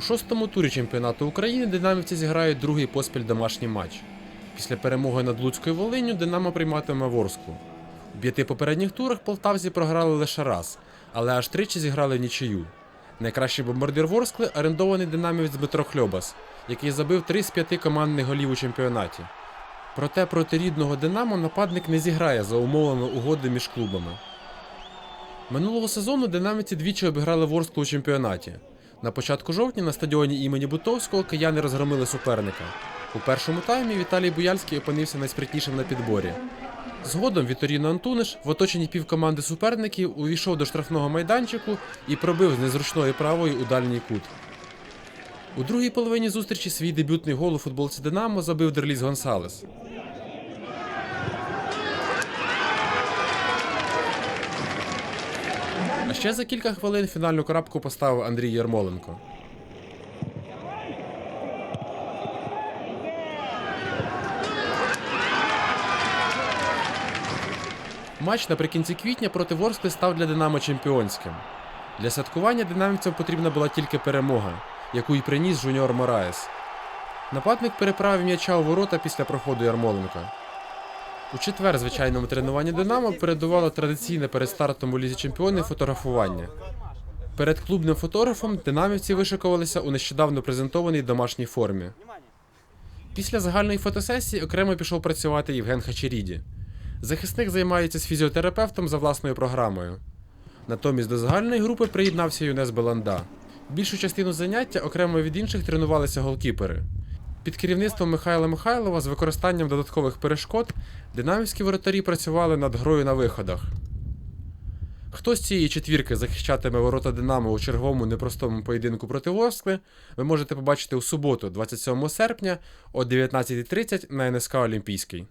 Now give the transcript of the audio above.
У шостому турі чемпіонату України динамівці зіграють другий поспіль домашній матч. Після перемоги над Луцькою Волинню Динамо прийматиме Ворсклу. У п'яти попередніх турах полтавці програли лише раз, але аж тричі зіграли нічию. Найкращий бомбардир Ворскли орендований динамівець Дмитро Хльобас, який забив 3 з 5 командних голів у чемпіонаті. Проте проти рідного Динамо нападник не зіграє за умовами угоди між клубами. Минулого сезону динамівці двічі обіграли Ворсклу у чемпіонаті. На початку жовтня на стадіоні імені Бутовського кияни розгромили суперника. У першому таймі Віталій Буяльський опинився найспритнішим на підборі. Згодом Віторіно Антуниш в оточенні півкоманди суперників увійшов до штрафного майданчику і пробив з незручної правої у дальній кут. У другій половині зустрічі свій дебютний гол у футболці Динамо забив Дерліс Гонсалес. А ще за кілька хвилин фінальну крапку поставив Андрій Ярмоленко. Матч наприкінці квітня проти Ворскли став для Динамо чемпіонським. Для святкування динамівцям потрібна була тільки перемога, яку й приніс жуніор Мораєс. Нападник переправив м'яча у ворота після проходу Ярмоленка. У четвер звичайному тренуванні Динамо передувало традиційне перед стартом у лізі чемпіонів фотографування. Перед клубним фотографом динамівці вишикувалися у нещодавно презентованій домашній формі. Після загальної фотосесії окремо пішов працювати Євген Хачеріді. Захисник займається з фізіотерапевтом за власною програмою. Натомість до загальної групи приєднався Юнес Беланда. Більшу частину заняття окремо від інших тренувалися голкіпери. Під керівництвом Михайла Михайлова з використанням додаткових перешкод динамівські воротарі працювали над грою на виходах. Хто з цієї четвірки захищатиме ворота Динамо у черговому непростому поєдинку проти Ворскли, ви можете побачити у суботу, 27 серпня о 19.30 на НСК Олімпійський.